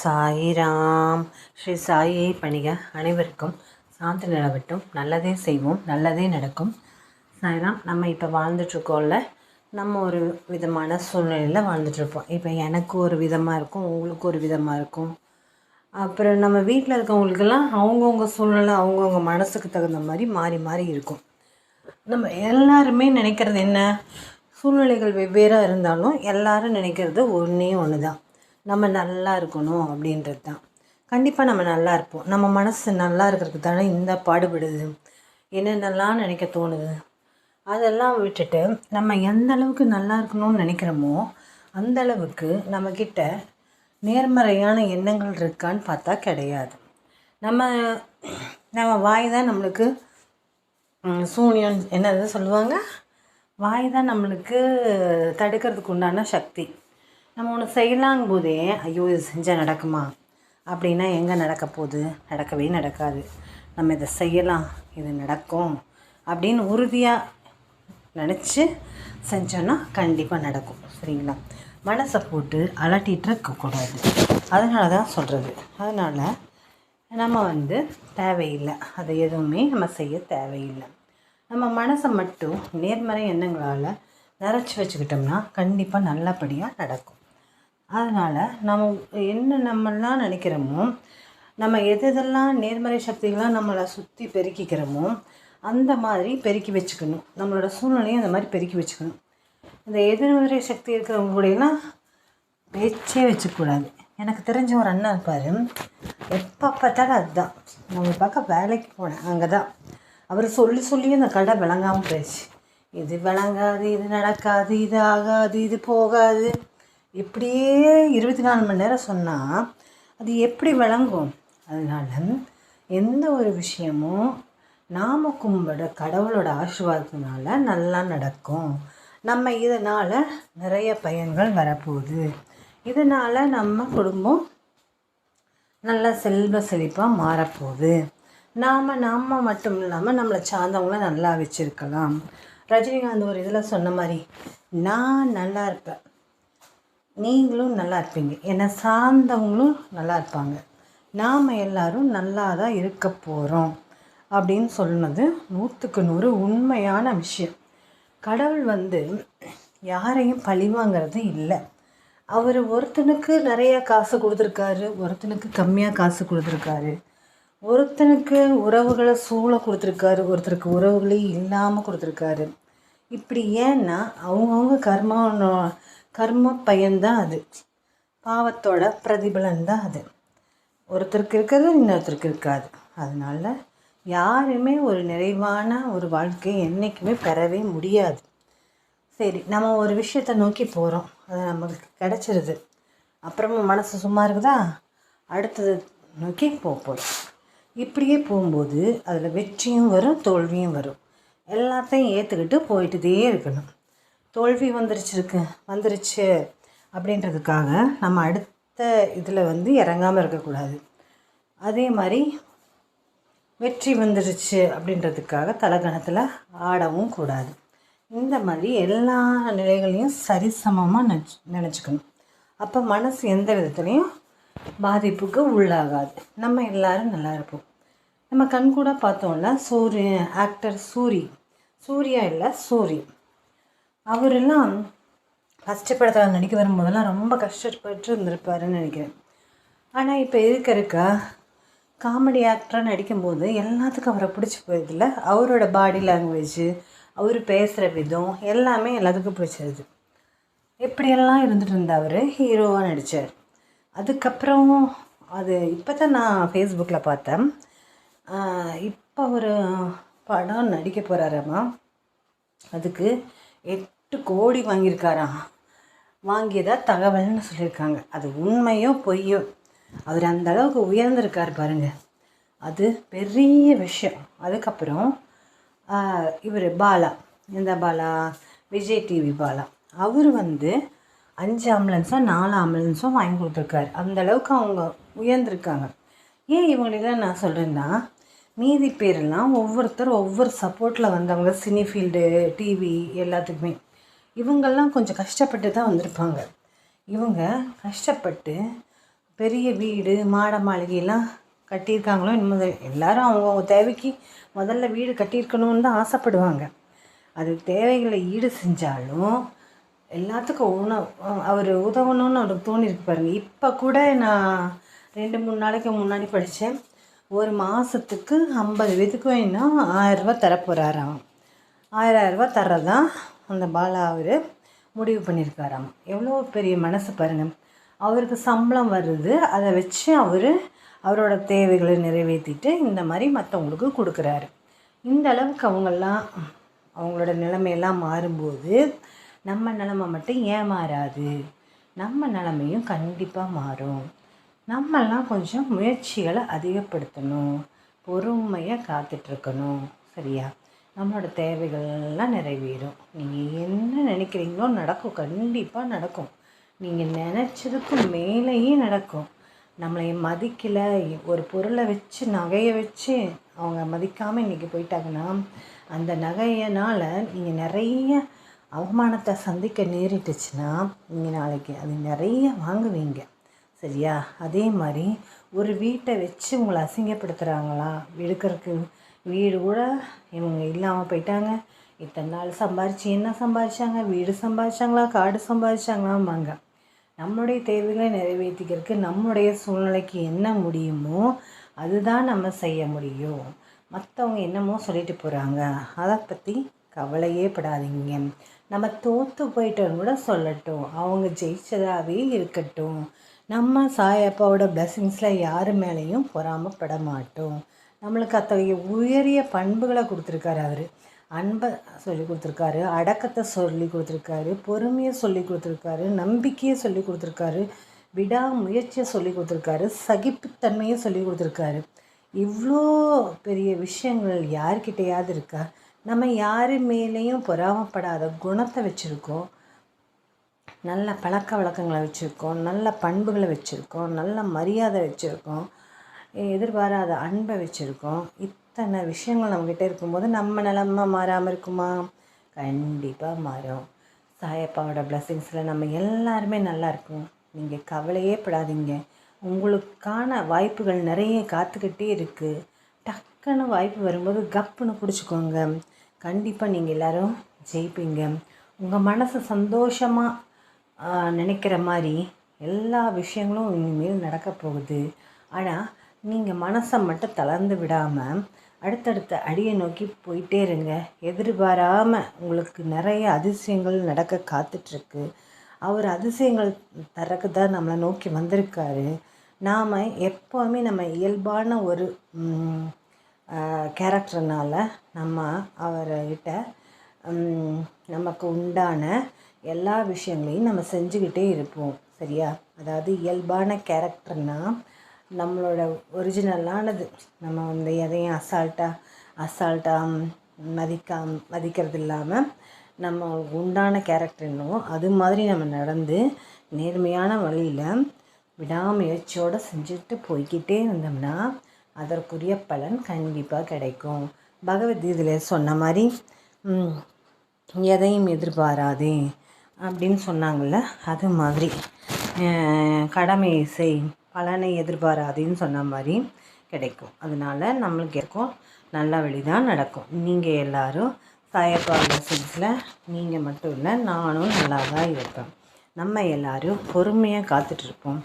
சாயிராம். ஸ்ரீ சாயை பணிக அனைவருக்கும் சாந்தி நிலவட்டும். நல்லதே செய்வோம் நல்லதே நடக்கும். சாயிராம் நம்ம இப்போ வாழ்ந்துட்டுருக்கோம்ல நம்ம ஒரு விதமான சூழ்நிலையில் வாழ்ந்துட்டுருப்போம். இப்போ எனக்கு ஒரு விதமாக இருக்கும் உங்களுக்கு ஒரு விதமாக இருக்கும். அப்புறம் நம்ம வீட்டில் இருக்கவங்களுக்கெல்லாம் அவங்கவுங்க சூழ்நிலை அவங்கவுங்க மனசுக்கு தகுந்த மாதிரி மாறி மாறி இருக்கும். நம்ம எல்லாருமே நினைக்கிறது என்ன? சூழ்நிலைகள் வெவ்வேறாக இருந்தாலும் எல்லாரும் நினைக்கிறது ஒன்றே ஒன்று தான் நம்ம நல்லா இருக்கணும் அப்படின்றது தான். கண்டிப்பாக நம்ம நல்லா இருப்போம். நம்ம மனசு நல்லா இருக்கிறதுக்கு தானே இந்த பாடுபடுது. என்னென்னலாம் நினைக்க தோணுது? அதெல்லாம் விட்டுட்டு நம்ம எந்த அளவுக்கு நல்லா இருக்கணும்னு நினைக்கிறோமோ அந்த அளவுக்கு நம்மக்கிட்ட நேர்மறையான எண்ணங்கள் இருக்கான்னு பார்த்தா கிடையாது. நம்ம நம்ம வாய் தான் நம்மளுக்கு சூன்யம் சூனியம் என்னது சொல்லுவாங்க? வாய் தான் நம்மளுக்கு தடுக்கிறதுக்கு உண்டான சக்தி. நம்ம ஒன்று செய்யலாங்கும் போதே ஐயோ இது செஞ்சால் நடக்குமா? அப்படின்னா எங்கே நடக்க போகுது? நடக்கவே நடக்காது. நம்ம இதை செய்யலாம். இது நடக்கும். அப்படின்னு உறுதியாக நினச்சி செஞ்சோன்னா கண்டிப்பாக நடக்கும். சரிங்களா? மனசை போட்டு அலட்டிகிட்டு இருக்கக்கூடாது. அதனால தான் சொல்கிறது அதனால் நம்ம வந்து தேவையில்லை. அதை எதுவுமே நம்ம செய்ய தேவையில்லை. நம்ம மனசை மட்டும் நேர்மறை எண்ணங்களால் நிறச்சி வச்சுக்கிட்டோம்னா கண்டிப்பாக நல்லபடியாக நடக்கும். அதனால் நம்ம என்ன நம்மளாம் நினைக்கிறோமோ நம்ம எது எதெல்லாம் நேர்மறை சக்திகளாக நம்மளை சுற்றி பெருக்கிக்கிறோமோ அந்த மாதிரி பெருக்கி வச்சுக்கணும். நம்மளோட சூழ்நிலையும் அந்த மாதிரி பெருக்கி வச்சுக்கணும். இந்த எதிர்மறை சக்தி இருக்கிறவங்க கூடலாம் பேச்சே வச்சுக்கூடாது எனக்கு தெரிஞ்ச ஒரு அண்ணா இருப்பார். எப்போ பார்த்தாலும் அதுதான். நம்ம பார்க்க வேலைக்கு போனேன் அங்கே தான் அவர் சொல்லி சொல்லி அந்த கடை விளங்காமல் போயிடுச்சு. இது விளங்காது இது நடக்காது இது ஆகாது இது போகாது. இப்படியே இருபத்தி நாலு மணி நேரம் சொன்னால் அது எப்படி விளங்கும்? அதனால் எந்த ஒரு விஷயமும் நாம் கும்பிட கடவுளோட ஆசீர்வாதத்தினால நல்லா நடக்கும். நம்ம இதனால் நிறைய பயன்கள் வரப்போகுது. இதனால் நம்ம குடும்பம் நல்ல செல்வ செழிப்பாக மாறப்போகுது. நாம் நாம் மட்டும் இல்லாமல் நம்மளை சார்ந்தவங்கள நல்லா வச்சுருக்கலாம். ரஜினிகாந்த் ஒரு இதில் சொன்ன மாதிரி நான் நல்லா இருப்பேன். நீங்களும் நல்லா இருப்பீங்க. என்னை சார்ந்தவங்களும் நல்லா இருப்பாங்க. நாம் எல்லாரும் நல்லா தான் இருக்க போகிறோம் அப்படின்னு சொன்னது நூற்றுக்கு நூறு உண்மையான விஷயம். கடவுள் வந்து யாரையும் பழிவாங்கிறது இல்லை. அவர் ஒருத்தனுக்கு நிறைய காசு கொடுத்துருக்காரு ஒருத்தனுக்கு கம்மியாக காசு கொடுத்துருக்காரு ஒருத்தனுக்கு உறவுகளை சூழ கொடுத்துருக்காரு ஒருத்தருக்கு உறவுகளே இல்லாமல் கொடுத்துருக்காரு. இப்படி ஏன்னா அவங்கவுங்க கர்ம கர்ம பயன்தான் அது. பாவத்தோட பிரதிபலன் தான் அது. ஒருத்தருக்கு இருக்கிறது இன்னொருத்தருக்கு இருக்காது. அதனால யாருமே ஒரு நிறைவான ஒரு வாழ்க்கையை என்றைக்குமே பெறவே முடியாது. சரி நம்ம ஒரு விஷயத்தை நோக்கி போகிறோம் அது நமக்கு கிடச்சிருது. அப்புறமா மனசு சும்மா இருக்குதா? அடுத்தது நோக்கி போகிறோம் இப்படியே போகும்போது அதில் வெற்றியும் வரும் தோல்வியும் வரும். எல்லாத்தையும் ஏற்றுக்கிட்டு போயிட்டுதே இருக்கணும். தோல்வி வந்துருச்சிருக்கு வந்துருச்சு அப்படின்றதுக்காக நம்ம அடுத்த இதில் வந்து இறங்காமல் இருக்கக்கூடாது. அதே மாதிரி வெற்றி வந்துருச்சு அப்படின்றதுக்காக தலகணத்தில் ஆடவும் கூடாது. இந்த மாதிரி எல்லா நிலைகளையும் சரிசமமாக நினச்சி நினச்சிக்கணும். அப்போ மனசு எந்த விதத்துலேயும் பாதிப்புக்கு உள்ளாகாது. நம்ம எல்லோரும் நல்லா இருப்போம். நம்ம கண் கூட பார்த்தோம்னா சூரிய ஆக்டர் சூரி. சூர்யா இல்லை சூரி. அவரெல்லாம் ஃபஸ்ட்டு படத்தில் நடிக்க வரும்போதெல்லாம் ரொம்ப கஷ்டப்பட்டு இருந்திருப்பாருன்னு நினைக்கிறேன். ஆனால் இப்போ இருக்க இருக்க காமெடி ஆக்டராக நடிக்கும்போது எல்லாத்துக்கும் அவரை பிடிச்சி போயிருதில்ல அவரோட பாடி லாங்குவேஜ் அவர் பேசுகிற விதம் எல்லாமே எல்லாத்துக்கும் பிடிச்சிருது. எப்படியெல்லாம் இருந்துட்டு இருந்தவர் ஹீரோவாக நடித்தார் அதுக்கப்புறம் அது இப்போ தான் நான் ஃபேஸ்புக்கில் பார்த்தேன். இப்போ ஒரு படம் நடிக்க போகிறாராம்மா அதுக்கு எட்டு கோடி வாங்கியிருக்காராம் வாங்கியதா தகவல்னு சொல்லியிருக்காங்க. அது உண்மையோ பொய்யோ? அவர் அந்த அளவுக்கு உயர்ந்திருக்கார் பாருங்க. அது பெரிய விஷயம். அதுக்கப்புறம் இவர் பாலா. இந்த பாலா? விஜய் டிவி பாலா. அவர் வந்து அஞ்சு ஆம்புலன்ஸோ நாலு ஆம்புலன்ஸோ வாங்கி கொடுத்துருக்காரு. அந்தளவுக்கு அவங்க உயர்ந்திருக்காங்க. ஏன் இவங்களெல்லாம் நான் சொல்கிறேன்னா மீதி பேரெல்லாம் ஒவ்வொருத்தர் ஒவ்வொரு சப்போர்ட்டில் வந்தவங்க சினி ஃபீல்டு டிவி எல்லாத்துக்குமே. இவங்கெல்லாம் கொஞ்சம் கஷ்டப்பட்டு தான் வந்திருப்பாங்க. இவங்க கஷ்டப்பட்டு பெரிய வீடு மாட மாளிகையெல்லாம் கட்டியிருக்காங்களோ இன்னும் எல்லாரும் அவங்கவுங்க தேவைக்கு முதல்ல வீடு கட்டியிருக்கணும்னு தான் ஆசைப்படுவாங்க. அது தேவைகளை ஈடு செஞ்சாலும் எல்லாத்துக்கும் உணவு அவர் உதவணும்னு அவருக்கு தோணிருக்கு பாருங்கள் இப்போ கூட நான் ரெண்டு மூணு நாளைக்கு முன்னாடி படித்தேன் ஒரு மாதத்துக்கு ஐம்பது பேத்துக்கு வேணா ஆயிரரூபா தரப்போகிறாராம் ஆயிரம் ரூபா தர்றதான் அந்த பாலா அவர் முடிவு பண்ணியிருக்காராம். எவ்வளோ பெரிய மனசு பாருங்கள் அவருக்கு சம்பளம் வருது. அதை வச்சு அவர் அவரோட தேவைகளை நிறைவேற்றிட்டு இந்த மாதிரி மற்றவங்களுக்கு கொடுக்குறாரு. இந்த அளவுக்கு அவங்கெல்லாம் அவங்களோட நிலைமையெல்லாம் மாறும்போது நம்ம நிலமை மட்டும் ஏன் மாறாது நம்ம நிலமையும் கண்டிப்பாக மாறும். நம்மெல்லாம் கொஞ்சம் முயற்சிகளை அதிகப்படுத்தணும். பொறுமையாக காத்துட்ருக்கணும் சரியா? நம்மளோட தேவைகள்லாம் நிறைவேறும். நீங்கள் என்ன நினைக்கிறீங்களோ நடக்கும் கண்டிப்பாக நடக்கும். நீங்கள் நினச்சதுக்கும் மேலேயே நடக்கும். நம்மளை மதிக்கலை ஒரு பொருளை வச்சு நகையை வச்சு அவங்க மதிக்காமல் இன்றைக்கி போயிட்டாங்கன்னா அந்த நகையினால் நீங்கள் நிறைய அவமானத்தை சந்திக்க நேரிட்டுச்சுன்னா நீங்கள் நாளைக்கு அது நிறைய வாங்குவீங்க. சரியா? அதே மாதிரி ஒரு வீட்டை வச்சு உங்களை அசிங்கப்படுத்துகிறாங்களா எடுக்கிறதுக்கு வீடு கூட இவங்க இல்லாமல் போயிட்டாங்க. இத்தனை நாள் சம்பாரிச்சு என்ன சம்பாரிச்சாங்க? வீடு சம்பாரிச்சாங்களா? காடு சம்பாரிச்சாங்களாம்பாங்க. நம்மளுடைய தேவைகளை நிறைவேற்றிக்கிறதுக்கு நம்முடைய சூழ்நிலைக்கு என்ன முடியுமோ அதுதான் நம்ம செய்ய முடியும். மற்றவங்க என்னமோ சொல்லிட்டு போகிறாங்க அதை பற்றி கவலையே படாதீங்க. நம்ம தோற்று போயிட்டோன்னு கூட சொல்லட்டும். அவங்க ஜெயிச்சதாகவே இருக்கட்டும். நம்ம சாயப்பாவோட பிளெஸ்ஸிங்ஸில் யார் மேலேயும் பொறாமப்பட மாட்டோம். நம்மளுக்கு அத்தகைய உயரிய பண்புகளை கொடுத்துருக்காரு அவர். அன்பை சொல்லி கொடுத்துருக்காரு அடக்கத்தை சொல்லி கொடுத்துருக்காரு பொறுமையை சொல்லி கொடுத்துருக்காரு நம்பிக்கையை சொல்லி கொடுத்துருக்காரு விடாமுயற்சியை சொல்லி கொடுத்துருக்காரு சகிப்புத்தன்மையை சொல்லி கொடுத்துருக்காரு. இவ்வளோ பெரிய விஷயங்கள் யார்கிட்டையாவது இருக்கா? நம்ம யார் மேலேயும் பொறாமப்படாத குணத்தை வச்சுருக்கோம். நல்ல பழக்க வழக்கங்களை வச்சுருக்கோம் நல்ல பண்புகளை வச்சுருக்கோம் நல்ல மரியாதை வச்சுருக்கோம். எதிர்பாராத அன்பை வச்சுருக்கோம். இத்தனை விஷயங்கள் நம்மக்கிட்ட இருக்கும்போது நம்ம நிலமை மாறாமல் இருக்குமா? கண்டிப்பாக மாறும். சாயப்பாவோட பிளஸ்ஸிங்ஸில் நம்ம எல்லாருமே நல்லா இருக்கும். நீங்கள் கவலையே படாதீங்க. உங்களுக்கான வாய்ப்புகள் நிறைய காத்துக்கிட்டே இருக்குது டக்குன்னு வாய்ப்பு வரும்போது கப்புன்னு பிடிச்சிக்கோங்க. கண்டிப்பாக நீங்கள் எல்லோரும் ஜெயிப்பீங்க. உங்கள் மனசு சந்தோஷமாக நினைக்கிற மாதிரி எல்லா விஷயங்களும் இனிமேல் நடக்க போகுது. ஆனால் நீங்கள் மனசை மட்டும் தளர்ந்து விடாமல் அடுத்தடுத்த அடியை நோக்கி போயிட்டே இருங்க. எதிர்பாராமல் உங்களுக்கு நிறைய அதிசயங்கள் நடக்க காத்துட்ருக்கு. அவர் அதிசயங்கள் தரக்கு தான் நம்மளை நோக்கி வந்திருக்காரு. நாம் எப்போவுமே நம்ம இயல்பான ஒரு கேரக்டர்னால் நம்ம அவர்கிட்ட நமக்கு உண்டான எல்லா விஷயங்களையும் நம்ம செஞ்சுக்கிட்டே இருப்போம். சரியா? அதாவது இயல்பான கேரக்டர்னால் நம்மளோட ஒரிஜினலானது நம்ம வந்து எதையும் அசால்ட்டாக அசால்ட்டாக மதிக்காம மதிக்கிறது இல்லாமல் நம்ம உண்டான கேரக்டர் என்னவோ அது மாதிரி நம்ம நடந்து நேர்மையான வழியில் விடாமுயற்சியோடு செஞ்சுட்டு போய்கிட்டே இருந்தோம்னா அதற்குரிய பலன் கண்டிப்பாக கிடைக்கும். பகவத்கீதையில் சொன்ன மாதிரி எதையும் எதிர்பாராதே அப்படின்னு சொன்னாங்கள்ல அது மாதிரி. கடமையை செய் பலனை எதிர்பாராதுன்னு சொன்ன மாதிரி கிடைக்கும். அதனால் நம்மளுக்கு இருக்கும் நல்ல வழி தான் நடக்கும். நீங்கள் எல்லோரும் சாயப்பா பிளஸிங்ஸில் நீங்கள் மட்டும் இல்லை நானும் நல்லா தான் இருப்பேன் நம்ம எல்லோரும் பொறுமையாக காத்துட்ருப்போம்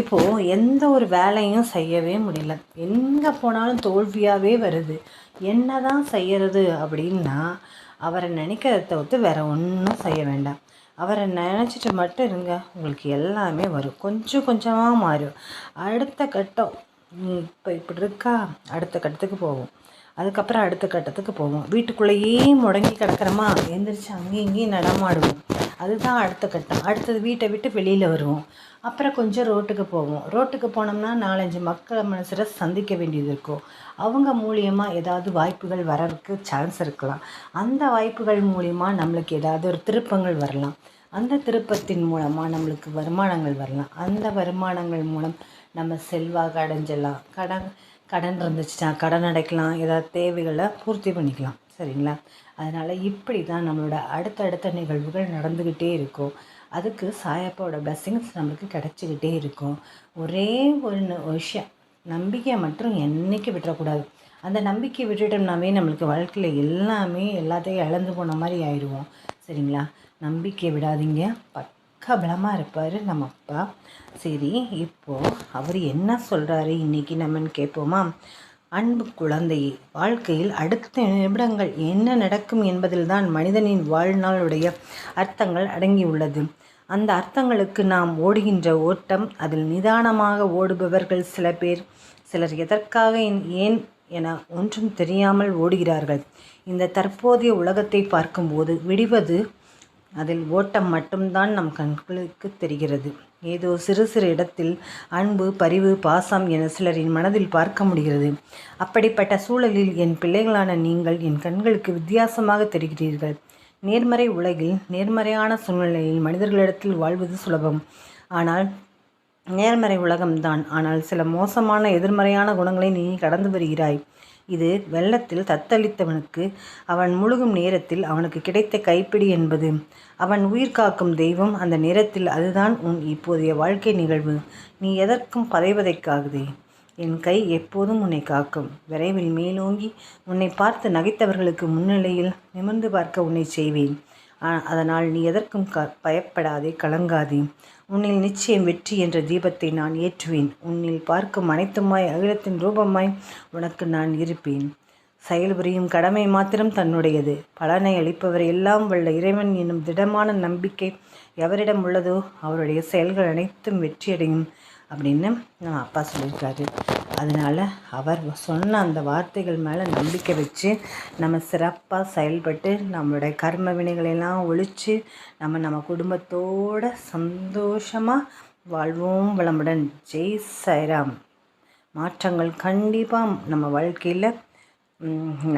இப்போது எந்த ஒரு வேலையும் செய்யவே முடியல. எங்கே போனாலும் தோல்வியாகவே வருது. என்ன தான் செய்கிறது அப்படின்னா அவரை நினைக்கிறத தவிர்த்து வேறு ஒன்றும் செய்ய வேண்டாம். அவரை நினச்சிட்டு மட்டும் இருங்க. உங்களுக்கு எல்லாமே வரும். கொஞ்சம் கொஞ்சமாக மாறும். அடுத்த கட்டம். இப்போ இப்படி இருக்கா? அடுத்த கட்டத்துக்கு போவோம். அதுக்கப்புறம் அடுத்த கட்டத்துக்கு போவோம். வீட்டுக்குள்ளேயே முடங்கி கிடக்கிறோமா? எந்திரிச்சு அங்கேயும் இங்கேயும் நடமாடுவோம். அதுதான் அடுத்த கட்டம். அடுத்தது வீட்டை விட்டு வெளியில் வருவோம். அப்புறம் கொஞ்சம் ரோட்டுக்கு போவோம். ரோட்டுக்கு போனோம்னா நாலஞ்சு மக்களை மனசில் சந்திக்க வேண்டியது இருக்கும். அவங்க மூலியமாக ஏதாவது வாய்ப்புகள் வரதுக்கு சான்ஸ் இருக்கலாம். அந்த வாய்ப்புகள் மூலியமாக நம்மளுக்கு ஏதாவது ஒரு திருப்பங்கள் வரலாம். அந்த திருப்பத்தின் மூலமாக நம்மளுக்கு வருமானங்கள் வரலாம். அந்த வருமானங்கள் மூலம் நம்ம செல்வாக அடைஞ்சிடலாம் கடன் கடன் இருந்துச்சுன்னா கடன் அடைக்கலாம். ஏதாவது தேவைகளை பூர்த்தி பண்ணிக்கலாம். சரிங்களா? அதனால் இப்படி தான் நம்மளோட அடுத்தடுத்த நிகழ்வுகள் நடந்துக்கிட்டே இருக்கும். அதுக்கு சாயப்பாவோட பிளஸ்ஸிங்ஸ் நம்மளுக்கு கிடச்சிக்கிட்டே இருக்கும். ஒரே ஒரு விஷயம். நம்பிக்கையை மட்டும் என்றைக்கு விட்டுறக்கூடாது. அந்த நம்பிக்கை விட்டுட்டோம்னாவே நம்மளுக்கு வாழ்க்கையில் எல்லாமே எல்லாத்தையும் இழந்து போன மாதிரி ஆயிடுவோம். சரிங்களா? நம்பிக்கை விடாதீங்க. பக்கா பலமாக இருப்பார் நம்ம அப்பா. சரி இப்போது அவர் என்ன சொல்கிறாரு இன்னைக்கு நம்மன்னு கேட்போமா? அன்பு குழந்தையே வாழ்க்கையில் அடுத்த நிமிடங்கள் என்ன நடக்கும் என்பதில்தான் மனிதனின் வாழ்நாளுடைய அர்த்தங்கள் அடங்கியுள்ளது. அந்த அர்த்தங்களுக்கு நாம் ஓடுகின்ற ஓட்டம் அதில் நிதானமாக ஓடுபவர்கள் சில பேர். சிலர் எதற்காக ஏன்- என ஒன்றும் தெரியாமல் ஓடுகிறார்கள். இந்த தற்போதைய உலகத்தை பார்க்கும்போது விடுவது அதில் ஓட்டம் மட்டும்தான் நம் கண்களுக்கு தெரிகிறது. ஏதோ சிறு சிறு இடத்தில் அன்பு பரிவு பாசம் என சிலரின் மனதில் பார்க்க முடிகிறது. அப்படிப்பட்ட சூழலில் என் பிள்ளைகளான நீங்கள் என் கண்களுக்கு வித்தியாசமாக தெரிகிறீர்கள். நேர்மறை உலகில் நேர்மறையான சூழ்நிலையில் மனிதர்களிடத்தில் வாழ்வது சுலபம். ஆனால் நேர்மறை உலகம்தான். ஆனால் சில மோசமான எதிர்மறையான குணங்களை நீ கடந்து வருகிறாய். இது வெள்ளத்தில் தத்தளித்தவனுக்கு அவன் முழுகும் நேரத்தில் அவனுக்கு கிடைத்த கைப்பிடி என்பது. அவன் உயிர் காக்கும் தெய்வம் அந்த நேரத்தில் அதுதான் உன் இப்போதைய வாழ்க்கை நிகழ்வு. நீ எதற்கும் பதைவதைக்காகுதே என் கை எப்போதும் உன்னை காக்கும். விரைவில் மேலோங்கி உன்னை பார்த்து நகைத்தவர்களுக்கு முன்னிலையில் நிமிர்ந்து பார்க்க உன்னை செய்வேன். அதனால் நீ எதற்கும் க பயப்படாதே கலங்காதே. உன்னில் நிச்சயம் வெற்றி என்ற தீபத்தை நான் ஏற்றுவேன். உன்னில் பார்க்கும் அனைத்துமாய் அகிலத்தின் ரூபமாய் உனக்கு நான் இருப்பேன். செயல்புரியும் கடமை மாத்திரம் தன்னுடையது. பலனை அளிப்பவர் எல்லாம் வல்ல இறைவன் என்னும் திடமான நம்பிக்கை எவரிடம் உள்ளதோ அவருடைய செயல்கள் அனைத்தும் வெற்றியடையும். அப்படின்னு நம்ம அப்பா சொல்லியிருக்காரு. அதனால அவர் சொன்ன அந்த வார்த்தைகள் மேலே நம்பிக்கை வச்சு நம்ம சிறப்பாக செயல்பட்டு நம்மளுடைய கர்ம வினைகளெல்லாம் ஒழித்து நம்ம நம்ம குடும்பத்தோட சந்தோஷமாக வாழ்வோம் வளமுடன். ஜெய் சைராம் மாற்றங்கள் கண்டிப்பாக நம்ம வாழ்க்கையில்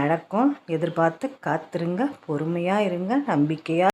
நடக்கும். எதிர்பார்த்து காத்திருங்க. பொறுமையாக இருங்க. நம்பிக்கையாக